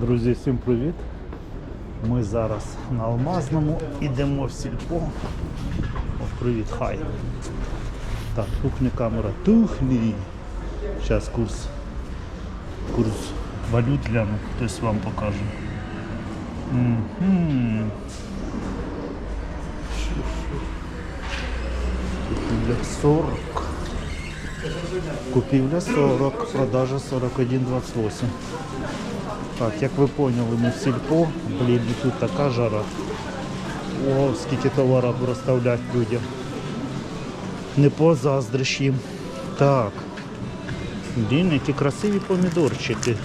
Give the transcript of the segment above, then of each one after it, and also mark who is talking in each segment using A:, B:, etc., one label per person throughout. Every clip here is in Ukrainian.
A: Друзі, всім привіт! Ми зараз на Алмазному йдемо в сільпо. О, привіт, хай. Так, тухне камера, тухне. Зараз курс. Курс валют гляну, хтось вам покаже. Мгм. Купівля 40. Купівля 40, продажа 41,28. Так, як ви поняли, ми в сільпо, блін, і тут така жара. О, скільки товарів розставлять людям. Не позаздриш їм. Так. Блін, які красиві помідорчики.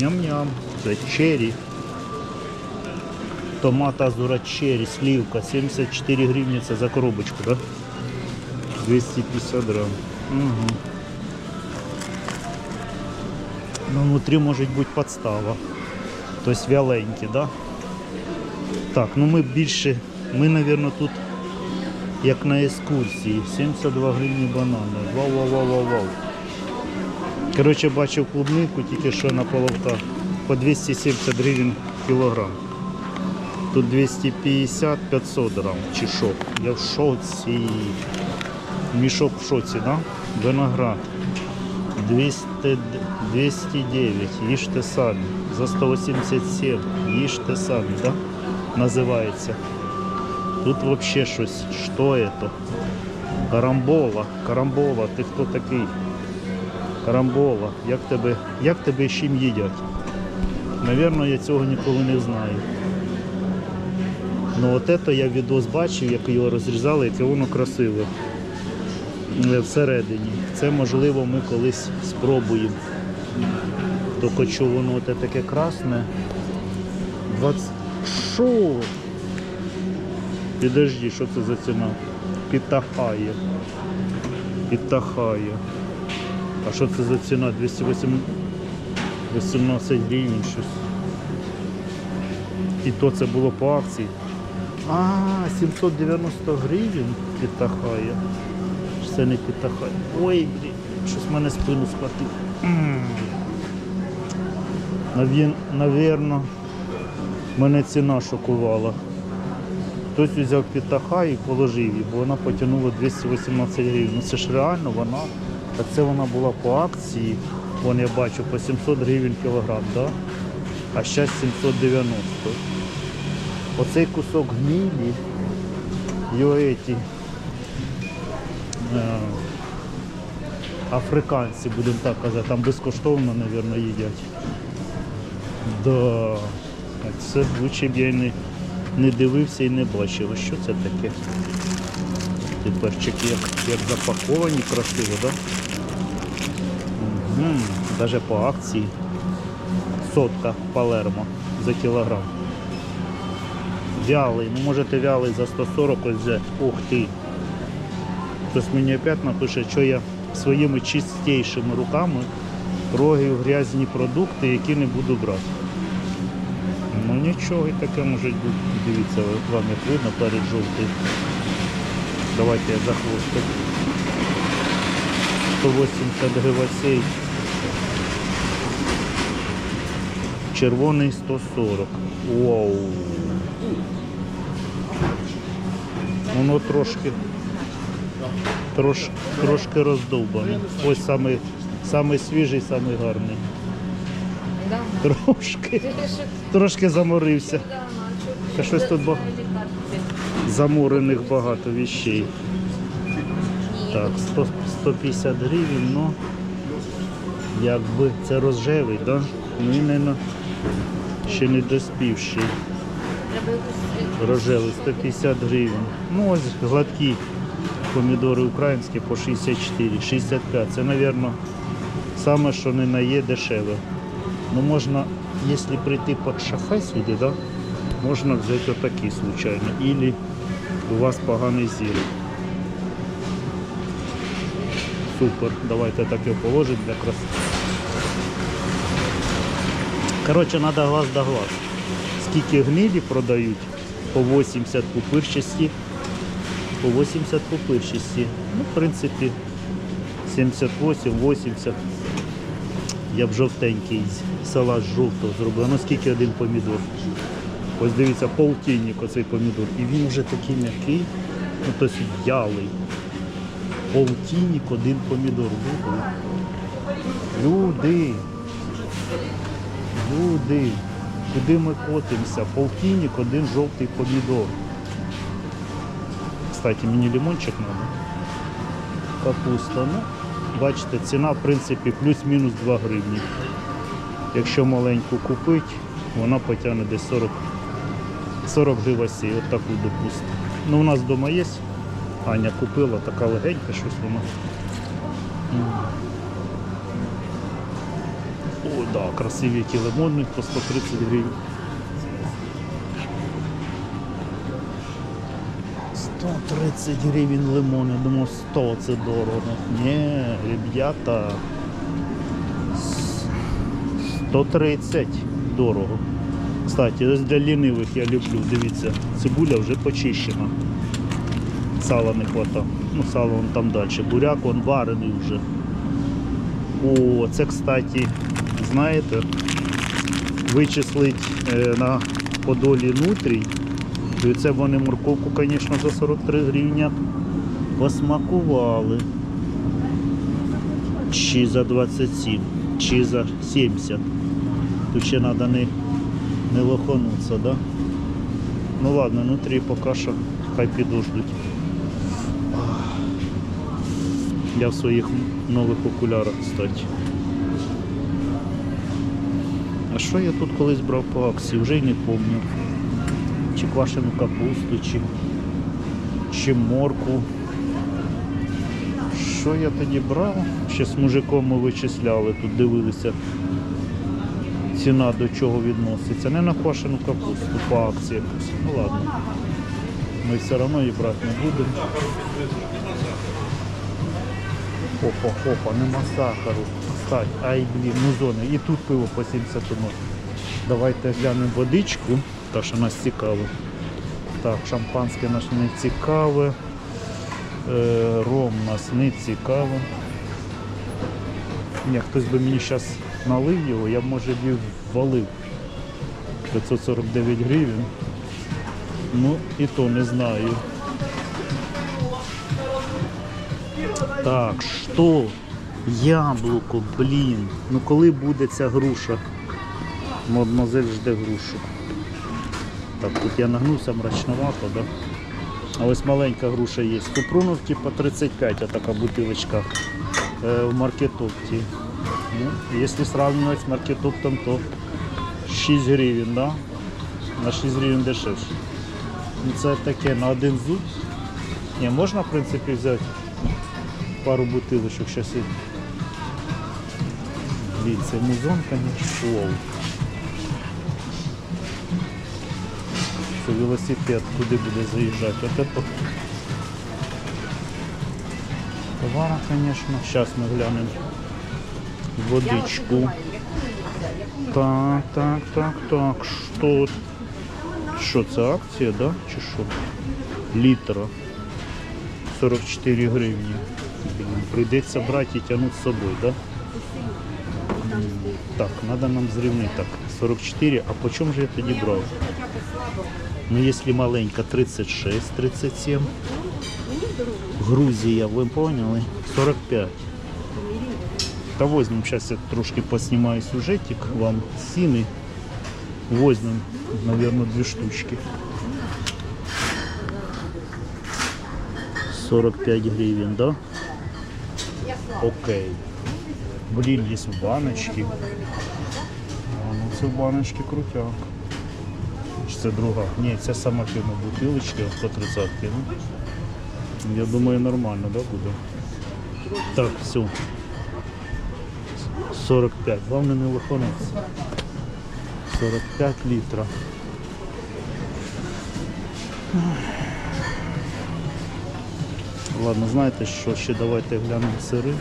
A: Ням-ням. Це черрі. Томат азура черрі, сливка, 74 гривні це за коробочку, да? 250 грам. Угу. Ну, внутрі може бути подстава. Тобто вяленькі, да? Так, ну ми більше, ми, мабуть, тут як на екскурсії. 72 гривні банани. Вау, вау, вау, вау, вау. Коротше, бачив клубнику тільки що на половках. По 270 гривень кілограм. Тут 250-500 грам. Чи що? Я в шоці. Мішок в шоці, да? Виноград. 200, 209, їжте самі. За 187, їжте самі, да? Називається. Тут взагалі щось. Що це? Карамбола. Карамбола, ти хто такий? Карамбола. Як тебе, як тебе з чим їдять? Навірно, я цього ніколи не знаю. Ну от це я відос бачив, як його розрізали, яке воно красиве. Е, Всередині. Це можливо ми колись спробуємо. Тільки що воно от таке красне. 20... Що? Підожди, що це за ціна? Підтахає. Підтахає. А що це за ціна? 208... 18 гривень щось. І то це було по акції. А, 790 гривень підтахає. Це не підтахає. Ой, блін, щось в мене спину схватив. Навін, навірно, мене ціна шокувала. Хтось взяв підтахай і положив її, бо вона потягнула 218 гривень. Ну це ж реально вона. А це вона була по акції. Вон я бачу по 700 гривень кілограм, да? а зараз 790. Оцей кусок гнилі, його африканці, будемо так казати, там безкоштовно, мабуть, їдять. Да. Це лучше б я не, не дивився і не бачив. Що це таке? Ті перчики як, як запаковані красиво, так? Да? Навіть по акції. Сотка Палермо за кілограм. Вялий, ну можете вялий за 140 ось взяти. Ух ти. Хтось мені опять напише, що я своїми чистішими руками трогаю грязні продукти, які не буду брати. Ну нічого і таке може бути. Дивіться, вам як видно перед жовтий. Давайте я за хвостик. 180 гривень. Червоний 140. Вау. Воно трошки трош, трошки роздовбане. Ось самий, самий свіжий, самий гарний. Трошки, трошки заморився. Та щось тут ба- Замурених багато вещей. Так, 100, 150 гривень, ну якби це розжевий, да? Ну не ще не доспівший. Рожевий 150 гривень. Ну ось гладкі помідори українські по 64, 65. Це, мабуть, саме, що не на є дешеве. Ну можна, якщо прийти під шафе сюди, да, можна взяти отакі случайно. Ілі у вас поганий зір. Супер, давайте так його положимо для краси. Коротше, треба глаз да глаз. Скільки гнилі продають по 80 пупирчасті, по 80 пупирчасті. Ну, в принципі, 78, 80. Я б жовтенький салат жовтого зробив. Ну один помідор? Ось дивіться, полтинник оцей помідор. І він вже такий м'який, ну тобто в'ялий. Полтинник один помідор. Люди. Люди. Куди ми котимося? Полтинник, один жовтий помідор. Кстати, мені лимончик треба. Капуста. Ну, бачите, ціна, в принципі, плюс-мінус 2 гривні. Якщо маленьку купити, вона потягне десь 40, 40 гривасей, от таку допустимо. Ну, у нас вдома є. Аня купила, така легенька щось вона. О, да, красиві ті лимони по 130 гривень. 130 гривень лимон, я думав 100 це дорого. Ні, ребята. 130 дорого. Кстати, ось для лінивих я люблю. Дивіться, цибуля вже почищена. Сала не хватає. Ну, сало вон там далі. Буряк он варений вже. О, це, кстати, знаєте, вичислить е, на подолі нутрій. І це вони морковку, звісно, за 43 гривня посмакували. Чи за 27, чи за 70. Тут ще треба не, не лоханутися, да? Ну ладно, внутрі поки що хай підождуть. Я в своїх нових окулярах, кстати. А що я тут колись брав по акції? Вже й не пам'ятаю. Чи квашену капусту, чи, чи морку. Що я тоді брав? Ще з мужиком ми вичисляли, тут дивилися. Ціна до чого відноситься. Не на квашену капусту по акції. Ну ладно. Ми все одно її брати не будемо. Опа, опа, нема сахару. Кстати, ай, блін, музони. І тут пиво по 70 ноль. Давайте глянемо водичку, та що нас цікаво. Так, шампанське наш не цікаве. Е, ром нас не цікаве. Ні, хтось би мені зараз налив його, я б може б ввалив. 549 гривень. Ну і то не знаю. Так, що? Яблуко, блін. Ну коли буде ця груша? Мадмозель жде грушу. Так, тут я нагнувся мрачновато, да? А ось маленька груша є. Купрунов типа 35, а така бутилочка е, в маркетопті. Ну, якщо сравнивать з маркетоптом, то 6 гривень, да? На 6 гривень дешевше. Ну, це таке на один зуб. Ні, можна, в принципі, взяти пару бутилочок. Зараз я... Блін, музон, конечно, велосипед куди буде заїжджати. От это... Товара, конечно. Зараз ми глянемо водичку. Так, так, так, так. Що? Що це акція, да? Чи що? Літра. 44 гривні. Прийдеться брати і тягнути з собою, да? Так, треба нам зрівнити так. 44, а по чому же я тоді брав? Ну, якщо маленька 36, 37. Грузія, ви поняли? 45. Та возьмем, зараз я трошки поснімаю сюжетик вам ціни. Возьмем, наверное, дві штучки. 45 гривен, да? Окей. Блин, есть в баночке. А, ну це в баночці крутяк. Це друга? Ні, це сама фірма бутилочки по 30 ну. Я думаю, нормально, да, буде? Так, все. 45. Главное не лоханеться. 45 літрів. Ладно, знаєте що, ще давайте глянемо сири.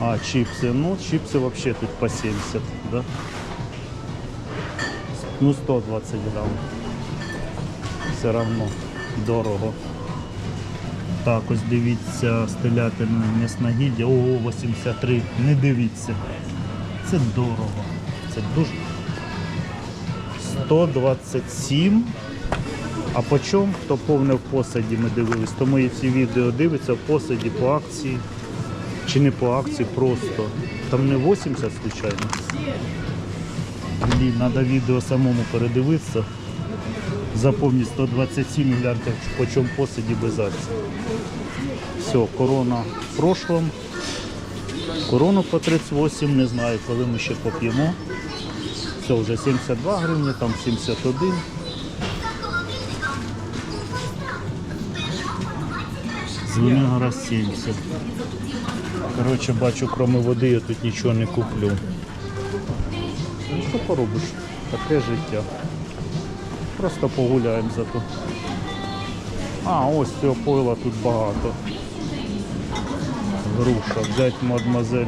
A: А, чипси. Ну, чипси вообще тут по 70, да? Ну, 120 грам. Все равно дорого. Так, ось дивіться, з телятиною м'ясна. Ого, 83. Не дивіться. Це дорого. Це дуже. 127. А по чому? Хто повне в посаді ми дивились, то мої ці відео дивиться в посаді по акції. Чи не по акції, просто. Там не 80, звичайно. Блін, треба відео самому передивитися. Запомні 127 і гляньте, по чому посаді без акції. Все, корона в прошлом. Корону по 38, не знаю, коли ми ще поп'ємо. Все, вже 72 гривні, там 71. Звенигора 70. Коротше, бачу, кроме води я тут нічого не куплю. Що поробиш? Таке життя. Просто погуляємо зато. А, ось цього пойла тут багато. Груша. Взять мадемуазель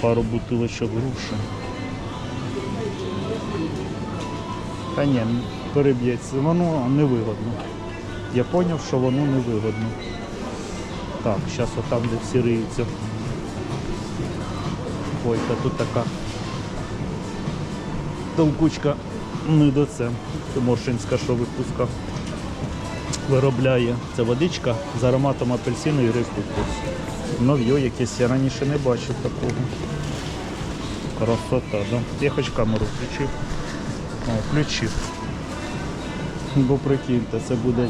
A: пару бутилочок груші. Та ні, переб'ється. Воно невигодно. Я зрозумів, що воно невигодно. Так, зараз отам, де всі риються. Ой, та тут така толкучка не до це. Це Моршинська, що випуска виробляє. Це водичка з ароматом апельсину і грейпфруту. Нов'йо якесь, я раніше не бачив такого. Красота, да? Я хоч камеру включив. О, включив. Бо прикиньте, це буде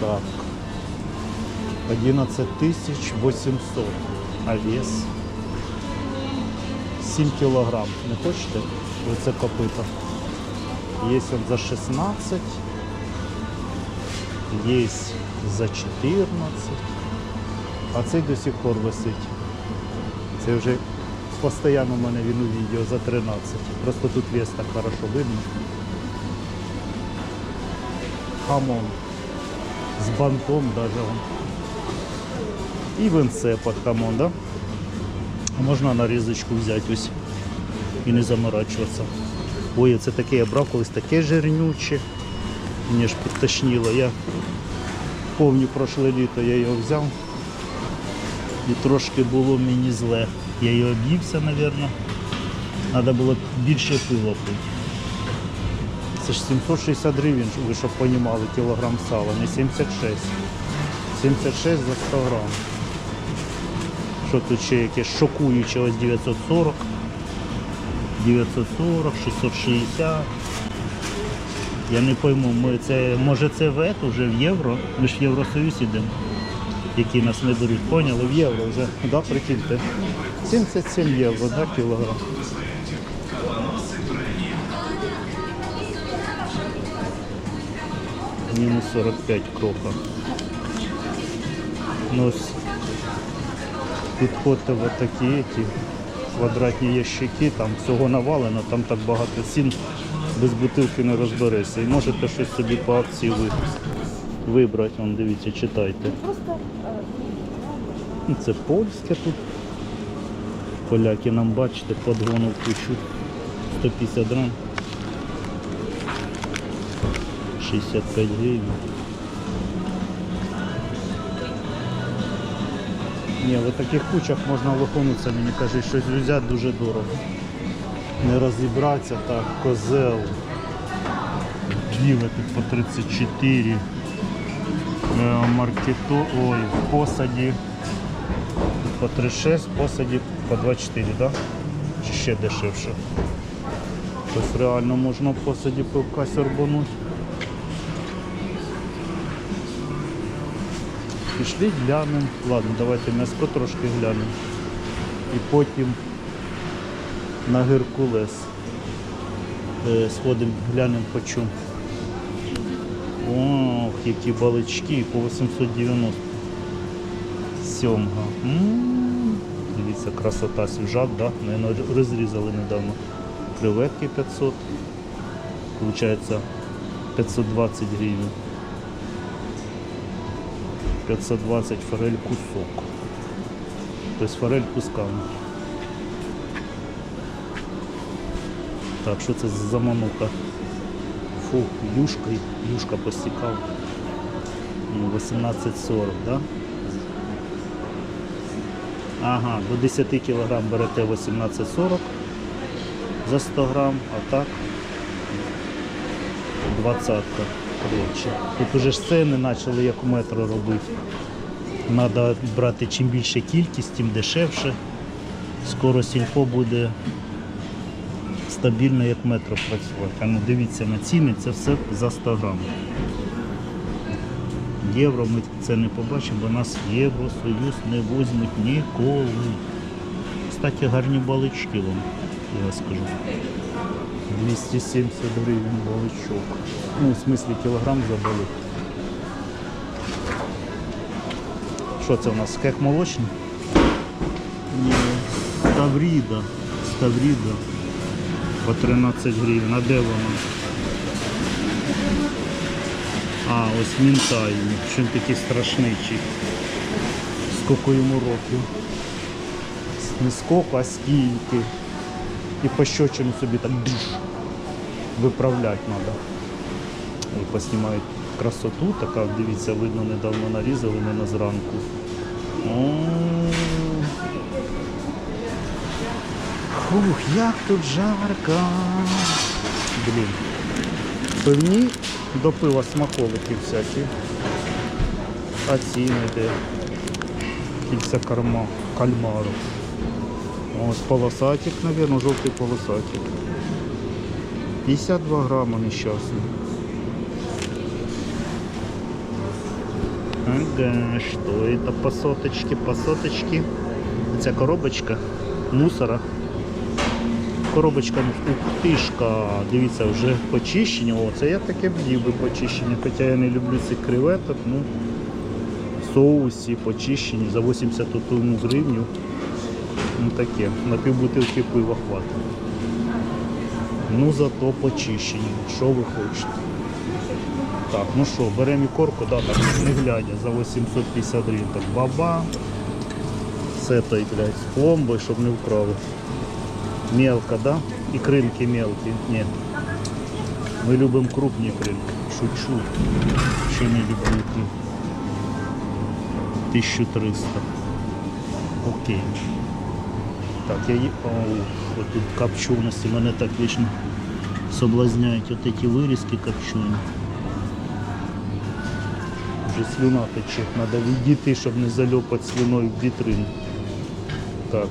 A: так. 11 800. А вес 7 кілограм. Не хочете? Оце копита. Є он за 16. Є за 14. А цей до сих пор висить. Це вже постійно в мене він у відео за 13. Просто тут вес так хорошо видно. Хамон. З бантом даже. І винце під хамон, да? Можна нарізочку взяти ось і не заморачуватися. Ой, це таке я брав колись таке жирнюче. Мені ж підтошніло. Я повні прошле літо я його взяв. І трошки було мені зле. Я його об'ївся, мабуть. Треба було більше пива пити. Це ж 760 гривень, ви щоб розуміли, кілограм сала, не 76. 76 за 100 грам. Що тут ще якесь шокуюче, ось 940. 940, 660. Я не пойму, ми це, може це в ето вже в євро, ми ж в Євросоюз ідемо, які нас не беруть, поняли, в євро вже, да, прикиньте. 77 євро, да, кілограм. Мінус 45 кроха. Ну, підходьте в такі ті квадратні ящики, там всього навалено, там так багато цін, без бутилки не розберешся. І можете щось собі по акції ви- вибрати. Вон, дивіться, читайте. Ну, Це польське тут. Поляки нам бачите, подгону в кучу. 150 грам. 65 гривень. Ні, в таких кучах можна лоханутися, мені кажуть, щось взяти дуже дорого. Не розібратися так, козел. Діви тут по 34. Е, Маркето, ой, в посаді по 36, в посаді по 24, так? Чи ще дешевше? Тобто реально можна в посаді пивка сорбануть. Пішли, глянемо. Ладно, давайте м'яско трошки глянемо. І потім на Геркулес. Е, Сходимо, глянемо по чому. Ох, які балички по 890. Сьомга. М, Дивіться, красота свіжак, да? Наверно, розрізали недавно. Креветки 500. Получається 520 гривень. 520 форель кусок. Тобто форель кусками. Так, що це за заманука? Фу, юшка, юшка постікав. Ну, 18.40, да? Ага, до 10 кг берете 18,40 за 100 грам, а так 20 коротше. Тут уже ж ціни почали як у метро робити. Треба брати чим більше кількість, тим дешевше. Скоро сільпо буде стабільно як метро працювати. А ну дивіться на ціни, це все за 100 грам. Євро ми це не побачимо, бо нас Євросоюз не возьмуть ніколи. Кстати, гарні балички вам, я скажу. 270 гривень баличок. Ну, в смислі кілограм за балик. Що це у нас? Кек молочний? Ні. Ставріда. Ставріда. По 13 гривень. А де вона? А, ось мінтай. Він такий страшний чи. Скільки йому років? Не скільки, а скільки. І пощечину собі так дж, виправляти треба. І поснімають красоту, така, дивіться, видно, недавно нарізали мене зранку. Фух, як тут жарко. Блін. Пивні до пива смаколики всякі. А ціни де. Кільця карма, кальмару. Ось полосатик, мабуть, жовтий полосатик. 52 грама нещасний. Ага, что это по соточке, по соточке. Ця коробочка мусора. Коробочка, тишка, дивіться, вже почищення. О, це я таке б їв би почищення, хоча я не люблю цих креветок, ну соусі почищені за 81 гривню. Ну таке, на півбутилки пива хватить. Ну зато почищені. Що ви хочете? Так, ну що, беремо і корку, да, так, не глядя, за 850 гривень. Так, баба. Це той, блядь, з пломбою, щоб не вкрали. Мелко, да? І кринки мелкі. Ні. Ми любимо крупні кринки. Шучу. Ще не люблю їх. 1300. Окей. Так, я є... Оу, от тут копченості. Мене так вічно соблазняють от ці вирізки копчені. Вже слюна тече. Треба відійти, щоб не зальопати слюною в вітрину. Так.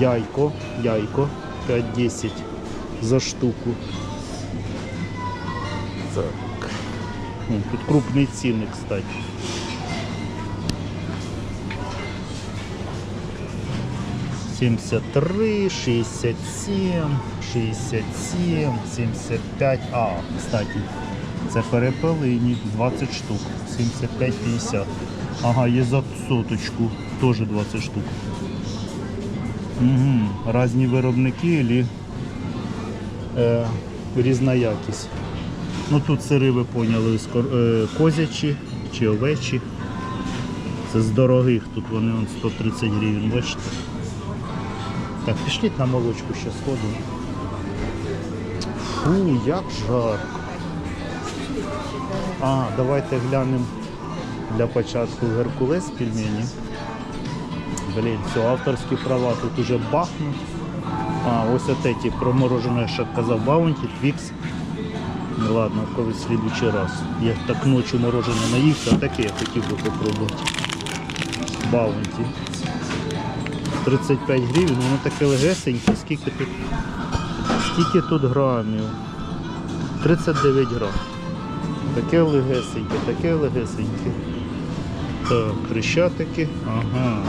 A: Яйко, яйко. 5-10 за штуку. Так. Тут крупні ціни, кстати. Семьдесят три, шестьдесят семь, шестьдесят семь, семьдесят пять. А, кстати, це перепелині 20 штук. 75-50. Ага, є за соточку, теж 20 штук. Угу. Разні виробники или е, різна якість. Ну тут сири ви поняли, е, козячі чи овечі. Це з дорогих, тут вони 130 гривень, бачите. Так, пішліть на молочку ще сходимо. Фу, як жарко. А, давайте глянемо для початку Геркулес пельмені. Блін, все, авторські права тут уже бахнуть. А, ось эти проморожене, що казав Баунті, Твікс. Ну ладно, колись в слідучий раз. Я так ночі морожене наївся, таке я хотів би попробувати. Баунті. 35 гривень, воно таке легесеньке, скільки тут, скільки тут грамів? 39 грам. Таке легесеньке, таке легесеньке. Так, хрещатики. Ага.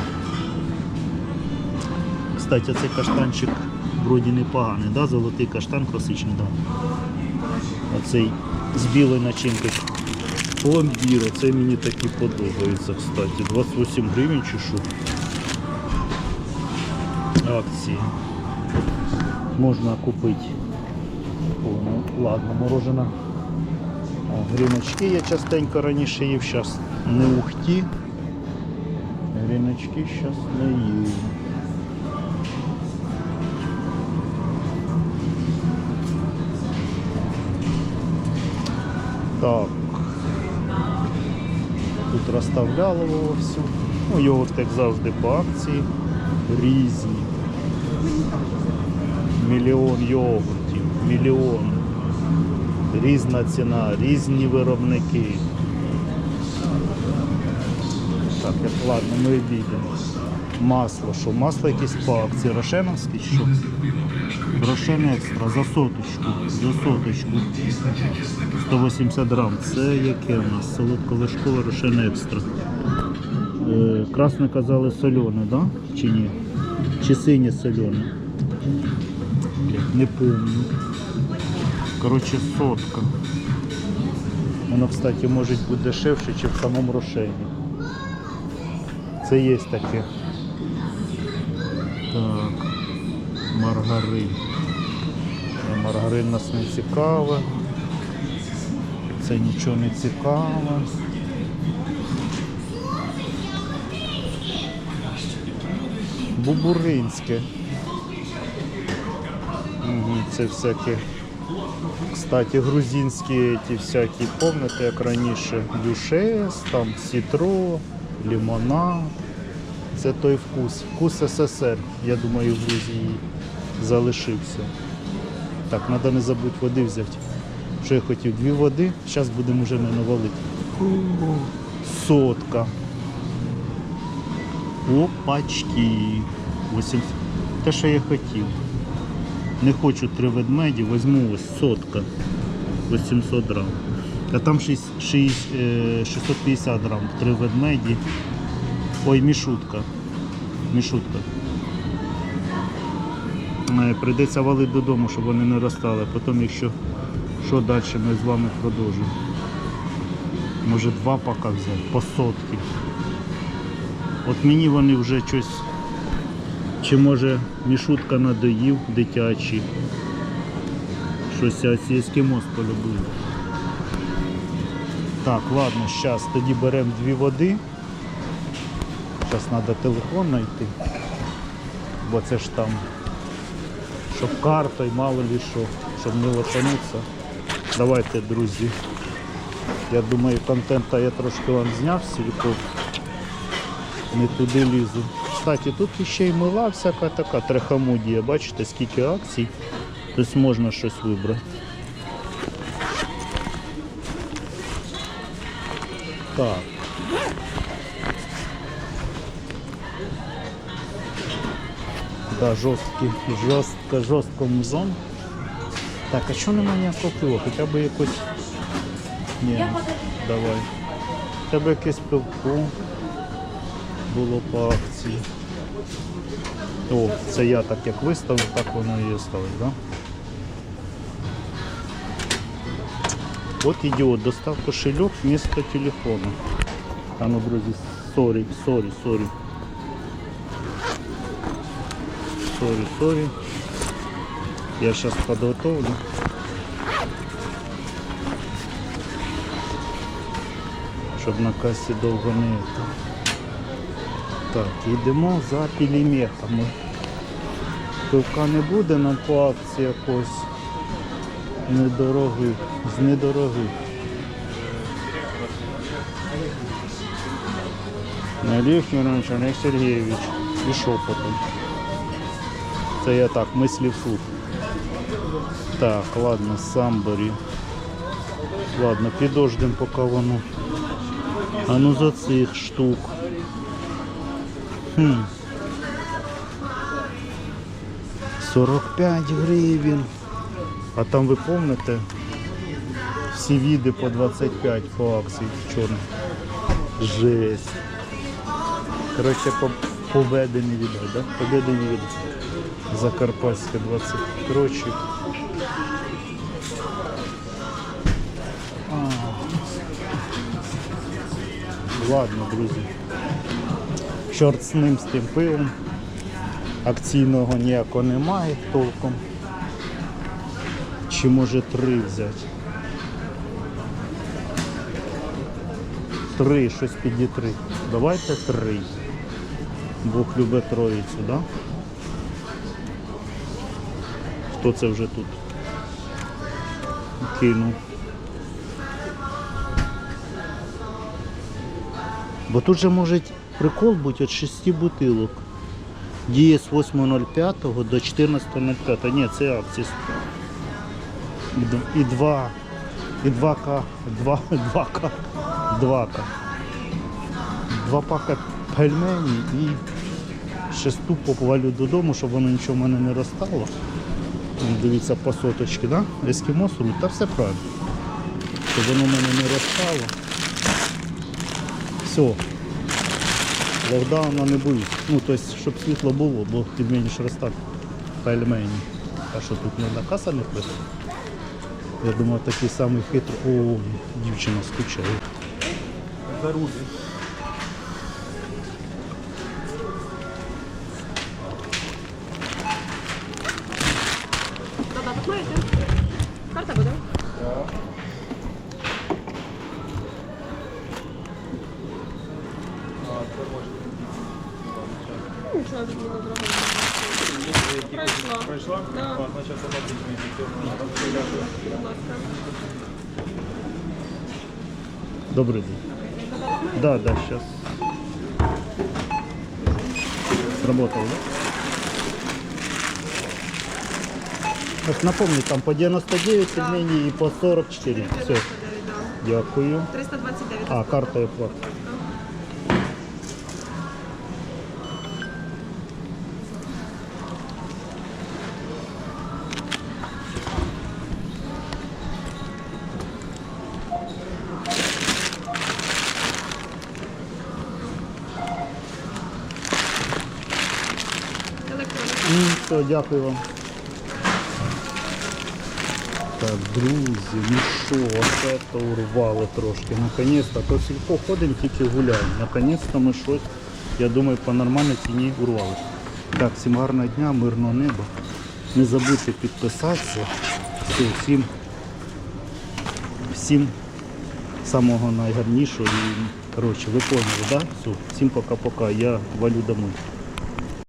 A: Кстати, цей каштанчик вроді непоганий, да? золотий каштан класичний, да. Оцей з білою начинкою. Пломбір, оце мені такі подобається, кстати. 28 гривень чи що. Акції. Можна купити. Ну, ладно, морожена. Гріночки я частенько раніше їв, зараз не ухті. Гріночки зараз не їв. Так. Тут розставляли всю. Ну, йогурт, як завжди, по акції. Різні. Мільйон йогуртів, мільйон. Різна ціна, різні виробники. Так, як ладно, ми обійдемо. Масло, що масло якесь по акції, Рошеновське що? Рошен екстра за соточку. За соточку. 180 грам. Це яке у нас? Солодковишкове Рошен екстра. Е, красне казали солене, да? Чи ні? Чи синє солене? Не помню. Коротше, сотка. Воно, кстати, може бути дешевше, ніж в самому Рошені. Це є таке. Так. Маргарин. Маргарин нас не цікаве. Це нічого не цікаве. Бубуринське. Це всякі. Кстати, грузинські ті всякі, помните, як раніше, дюшес, там сітро, лимонад. Це той вкус. Вкус СССР, я думаю, в Грузії залишився. Так, треба не забути води взяти. Що я хотів? Дві води, зараз будемо вже не навалити. Сотка. Опачки. 80. Те, що я хотів. Не хочу три ведмеді, візьму ось сотка. 800 грам. А там 6, 6, е, 650 грам. Три ведмеді. Ой, мішутка. Мішутка. Е, Прийдеться валити додому, щоб вони не розстали. Потім, якщо що далі, ми з вами продовжимо. Може два поки взяти, по сотки. От мені вони вже щось. Чи може мішутка надоїв дитячий. Щось ескімос полюбив. Так, ладно, зараз тоді беремо дві води. Зараз треба телефон знайти. Бо це ж там, щоб карта і мало ли що, щоб не лопанутися. Давайте, друзі. Я думаю, контента я трошки вам зняв сільком. Не туди лізу. Кстати, тут ще й мила всяка така трехамудія. Бачите, скільки акцій. Тобто можна щось вибрати. Так. Да, жорсткий, жорстко, жорстко музон. Так, а чого немає ніякого пива? Хоча б якось. Ні, давай. Хоча б якесь пивко було по акції. О, це я так як виставив, так воно і осталось. Да? От ідіот, достав кошельок вместо телефона. А ну, друзі, сорі, сорі, сорі. Сорі, сорі. Я сейчас подготовлю. Щоб на касі довго не. Так, йдемо за пілімехами. Пивка не буде нам по акції якось недорогих, з недорогих. Олег Миронович, Олег Сергійович. І шепотом. Це я так, мислі вслух. Так, ладно, самборі. Ладно, підождемо поки воно. А ну за цих штук. Хм. 45 гривень. А там ви помните? Всі віди по 25 по акції чорних. Жесть. Коротше, по, победи не віддать, да? Победи не віддать. Закарпатське 20. Коротше. Ладно, друзі. Чорт з ним з тим пивом. Акційного ніякого немає толком. Чи може три взяти? Три, щось підітри. Давайте три. Бог любить троїцю, да? Хто це вже тут? Кинув. Бо тут же може прикол будь від 6 бутилок. Діє з 8.05 до 14.05. Ні, це акції. І д- І 2. І 2К. 2, 2К. 2К. Два пака пельмені і шесту повалю додому, щоб воно нічого в мене не розстало. Дивіться по соточки, да? Ескімос руль, та все правильно. Щоб воно в мене не розстало. Все. Локдауна не боїться. Ну, тобто, щоб світло було, бо ж розстати пельмені. А що тут не каса не працює? Я думаю, такий самий хитрий. О, дівчина скучає.
B: Додаток
A: напомню, там по 99 пельмени и по 44. Все,
B: 99, да.
A: дякую.
B: 329.
A: А, карта. Ну, все, дякую вам. Так, друзі, ну що, оце то урвали трошки. Наконець-то, то сільпо ходимо, тільки гуляємо. Наконець-то ми щось, я думаю, по нормальній ціні урвали. Так, всім гарного дня, мирного неба. Не забудьте підписатися. Все, всім, всім самого найгарнішого і коротше, ви поняли, да? Все, всім пока-пока. Я валю домой.